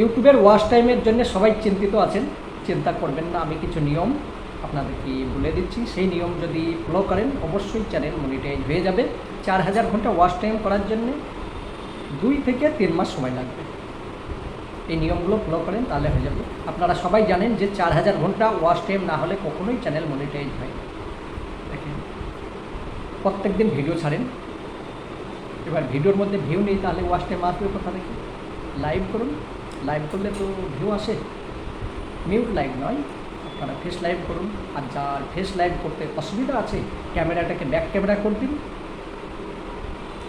ইউটিউবের ওয়াচ টাইমের জন্য সবাই চিন্তিত আছেন, চিন্তা করবেন না, আমি কিছু নিয়ম আপনাদেরকে বলে দিচ্ছি। সেই নিয়ম যদি ফলো করেন, অবশ্যই চ্যানেল মনিটাইজ হয়ে যাবে। চার হাজার ঘণ্টা ওয়াচ টাইম করার জন্য দুই থেকে তিন মাস সময় লাগবে। এই নিয়মগুলো ফলো করেন, তাহলে হয়ে যাবে। আপনারা সবাই জানেন যে চার হাজার ঘণ্টা ওয়াচ টাইম না হলে কখনোই চ্যানেল মনিটাইজ হয় দেখেন প্রত্যেক দিন ভিডিও ছাড়েন। এবার ভিডিওর মধ্যে ভিউ নেই, তাহলে ওয়াচ টাইম আসবে কোথা থেকে? লাইভ করুন। লাইভ করলে তো ভিউ আসে। মিউট লাইভ নয়। আপনারা ফেস লাইভ করুন। আর যার ফেস লাইভ করতে অসুবিধা আছে, ক্যামেরাটাকে ব্যাক ক্যামেরা করে দিন।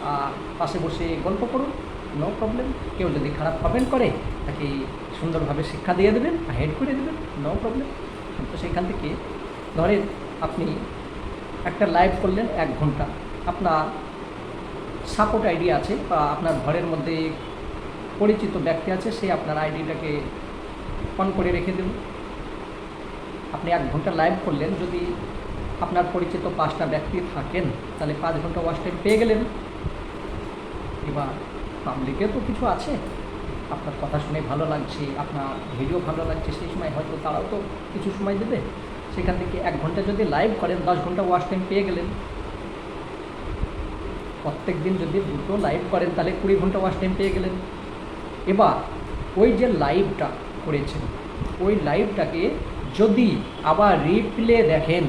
আর পাশে বসে গল্প করুন। নো প্রবলেম কেউ যদি খারাপ কমেন্ট করে, তাকে সুন্দরভাবে শিক্ষা দিয়ে দেবেন হেড করে দেবেন। নো প্রবলেম কিন্তু সেখান থেকে ধরেন আপনি একটা লাইভ করলেন এক ঘণ্টা। আপনার সাপোর্ট আইডিয়া আছে বা আপনার ঘরের মধ্যে পরিচিত ব্যক্তি আছে, সে আপনার আইডিটাকে অন করে রেখে দেবেন আপনি এক ঘণ্টা লাইভ করলেন, যদি আপনার পরিচিত পাঁচটা ব্যক্তি থাকেন, তাহলে পাঁচ ঘণ্টা ওয়াচ টাইম পেয়ে গেলেন। এবার পাবলিকে তো কিছু আছে। আপনার কথা শুনে ভালো লাগছে, আপনার ভিডিও ভালো লাগছে, সেই সময় হয়তো তারাও তো কিছু সময় দেবে। সেখান থেকে এক ঘণ্টা যদি লাইভ করেন, দশ ঘণ্টা ওয়াচ টাইম পেয়ে গেলেন। প্রত্যেক দিন যদি দুটো লাইভ করেন, তাহলে কুড়ি ঘণ্টা ওয়াচ টাইম পেয়ে গেলেন। এবার ওই যে লাইভটা করেছেন, ওই লাইভটাকে যদি আবার রিপ্লে দেখেন,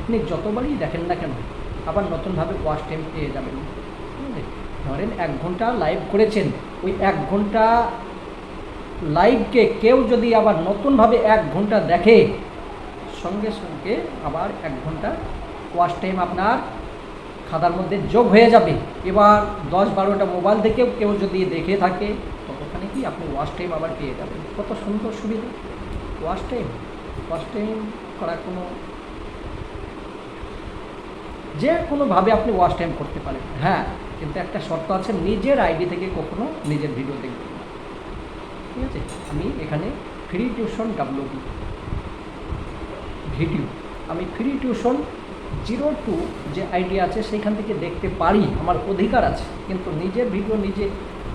আপনি যতবারই দেখেন না কেন, আবার নতুনভাবে ওয়াচ টাইম পেয়ে যাবেন? ধরেন এক ঘণ্টা লাইভ করেছেন, ওই এক ঘণ্টা লাইভকে কেউ যদি আবার নতুনভাবে এক ঘণ্টা দেখে, সঙ্গে সঙ্গে আবার এক ঘণ্টা ওয়াচ টাইম আপনার খাতার মধ্যে যোগ হয়ে যাবে। এবার দশ বারোটা মোবাইল থেকেও কেউ যদি দেখে থাকে, ততখানি কি আপনি ওয়াচ টাইম আবার পেয়ে যাবেন। কত সুন্দর সুবিধা। ওয়াচ টাইম ওয়াচ টাইম করা কোনো যে কোনোভাবে আপনি ওয়াচ টাইম করতে পারেন। হ্যাঁ কিন্তু একটা শর্ত আছে, নিজের আইডি থেকে কখনো নিজের ভিডিও দেখবেন ঠিক আছে? আমি এখানে ফ্রি টিউশন ডাব্লিউবি ভিডিও আমি ফ্রি টিউশন জিরো টু যে আইডিয়া আছে, সেইখান থেকে দেখতে পারি, আমার অধিকার আছে। কিন্তু নিজের ভিডিও নিজে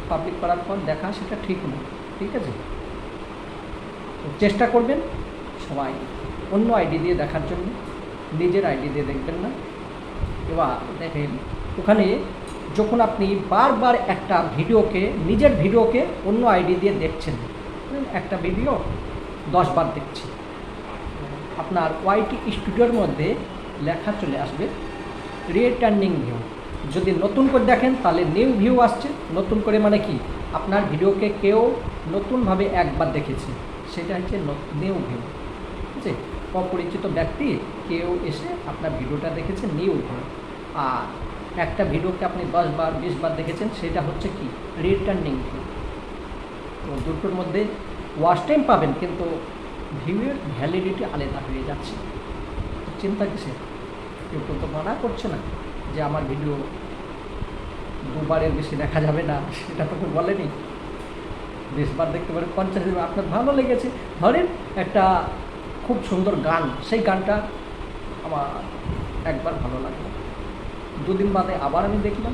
পাবলিক করার পর দেখা সেটা ঠিক নয় ঠিক আছে? চেষ্টা করবেন সবাই অন্য আইডি দিয়ে দেখার জন্য, নিজের আইডি দিয়ে দেখবেন না। এবার দেখেন, ওখানে যখন আপনি বারবার একটা ভিডিওকে নিজের ভিডিওকে অন্য আইডি দিয়ে দেখছেন একটা ভিডিও দশবার দেখছি। আপনার ওয়াইটি স্টুডিওর মধ্যে লেখা চলে আসবে। রিটার্নিং ভিউ যদি নতুন করে দেখেন, তাহলে নিউ ভিউ আসছে। নতুন করে মানে কি? আপনার ভিডিওকে কেউ নতুনভাবে একবার দেখেছে। সেটা হচ্ছে নিউ ভিউ ঠিক আছে? অপরিচিত ব্যক্তি কেউ এসে আপনার ভিডিওটা দেখেছে নিউ ভিউ আর একটা ভিডিওকে আপনি দশ বার, বিশ বার দেখেছেন, সেটা হচ্ছে কি? রিটার্নিং ভিউ তো দুটোর মধ্যে ওয়াচ টাইম পাবেন, কিন্তু ভিউয়ের ভ্যালিডিটি আলাদা হয়ে যাচ্ছে। চিন্তা কিসের? কেউ তো মানা করছে না যে আমার ভিডিও দুবারের বেশি দেখা যাবে না? সেটা তো কেউ বলেনি। বেশবার দেখতে পারেন পঞ্চাশ বার আপনার ভালো লেগেছে। ধরেন একটা খুব সুন্দর গান, সেই গানটা আমার একবার ভালো লাগল। দুদিন বাদে আবার আমি দেখলাম।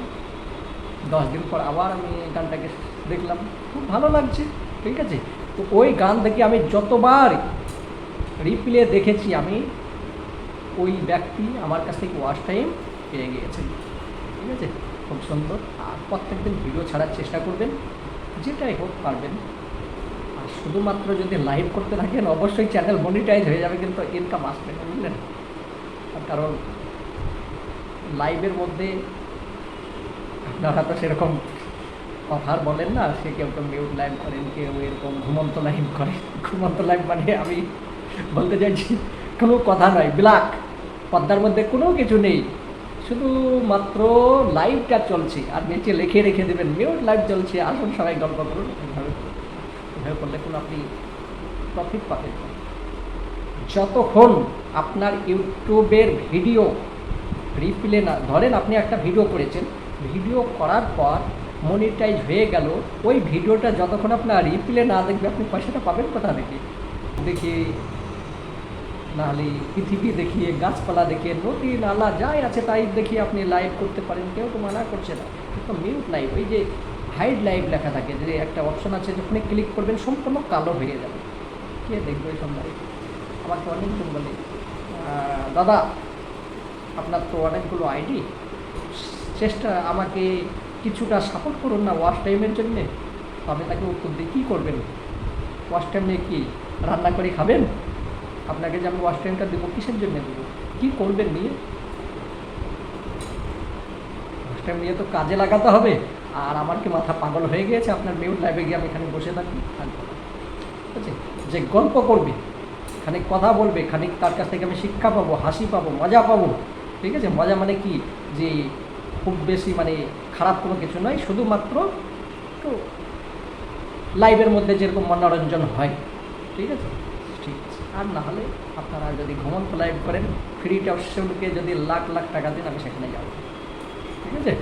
দশ দিন পর আবার আমি গানটাকে দেখলাম। খুব ভালো লাগছে, ঠিক আছে? তো ওই গান থেকে আমি যতবার রিপ্লে দেখেছি আমি ওই ব্যক্তি আমার কাছ থেকে ওয়াচ টাইম পেয়ে গিয়েছেন ঠিক আছে? খুব সুন্দর। আর প্রত্যেক দিন ভিডিও ছাড়ার চেষ্টা করবেন। যেটাই হোক পারবেন। আর শুধুমাত্র যদি লাইভ করতে থাকেন, অবশ্যই চ্যানেল মনিটাইজ হয়ে যাবে কিন্তু ইনকাম আসবে না, বুঝলেন? কারণ লাইভের মধ্যে আপনারা তো সেরকম কথা আর বলেন না। সে কেউ কেউ মিউট লাইভ করেন, কেউ এরকম ঘুমন্ত লাইভ করে ঘুমন্ত লাইভ মানে আমি বলতে চাইছি কোনো কথা নয় ব্ল্যাক পর্দার মধ্যে কোনো কিছু নেই। শুধুমাত্র লাইভটা চলছে। আর নিচে লিখে রেখে দেবেন মিউট লাইভ চলছে আসুন সবাই গল্প করুন। এভাবে এভাবে করলে কোনো আপনি প্রফিট পাবেন যতক্ষণ আপনার ইউটিউবের ভিডিও রিপ্লে না, ধরেন আপনি একটা ভিডিও করেছেন। ভিডিও করার পর মনিটাইজ হয়ে গেল। ওই ভিডিওটা যতক্ষণ আপনার রিপ্লে না দেখবে, আপনি পয়সাটা পাবেন কোথা থেকে? দেখি। নাহলে পৃথিবী দেখিয়ে, গাছপালা দেখিয়ে, নদী, নালা, যাই আছে তাই দেখিয়ে আপনি লাইভ করতে পারেন। কেউ তো মানা করছে না। কিন্তু মিউট লাইভ ওই যে হাইড লাইভ লেখা থাকে, যে একটা অপশন আছে, যখনই ক্লিক করবেন সম্পূর্ণ কালো হয়ে যাবে। কে দেখবে এই সন্ধ্যায় আমাকে অনেকজন বলে দাদা, আপনার তো অনেকগুলো আইডি চেষ্টা, আমাকে কিছুটা সাপোর্ট করুন না ওয়াশ টাইমের জন্যে। তো আমি তাকে উত্তর দিই, কী করবেন? ওয়াশ টাইমে কি রান্না করে খাবেন? আপনাকে যে আমি ওয়াশ টাইমটা দেবো কিসের জন্য দেবো? কী করবেন নিয়ে? ওয়াশ টাইম নিয়ে তো কাজে লাগাতে হবে। আর আমার কি মাথা পাগল হয়ে গিয়েছে? আপনার মিউট লাইভে গিয়ে আমি এখানে বসে থাকি? ঠিক আছে? যে গল্প করবে খানিক কথা বলবে খানিক তার কাছ থেকে আমি শিক্ষা পাবো হাসি পাবো মজা পাবো। ঠিক আছে? মজা মানে কি? যে খুব বেশি মানে খারাপ কোনো কিছু নয় শুধুমাত্র একটু লাইভের মধ্যে যেরকম মনোরঞ্জন হয়। ঠিক আছে? আর না হলে আপনারা যদি ঘুমন্ত লাইভ করেন ফ্রি টাউসকে যদি লাখ লাখ টাকা দিন, আমি সেখানে যাব। ঠিক আছে?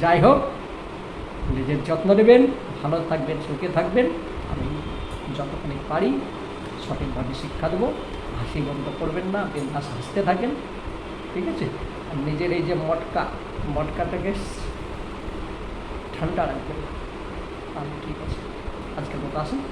যাই হোক, নিজের যত্ন নেবেন, ভালো থাকবেন, সুখে থাকবেন। আমি যতখানি পারি সঠিকভাবে শিক্ষা দেবো। হাসি বন্ধ করবেন না বিন্দাস হাসতে থাকেন। ঠিক আছে? আর নিজের এই যে মটকা, মটকাটাকে ঠান্ডা রাখবেন। তাহলে ঠিক আছে। আজকের মতো আসুন।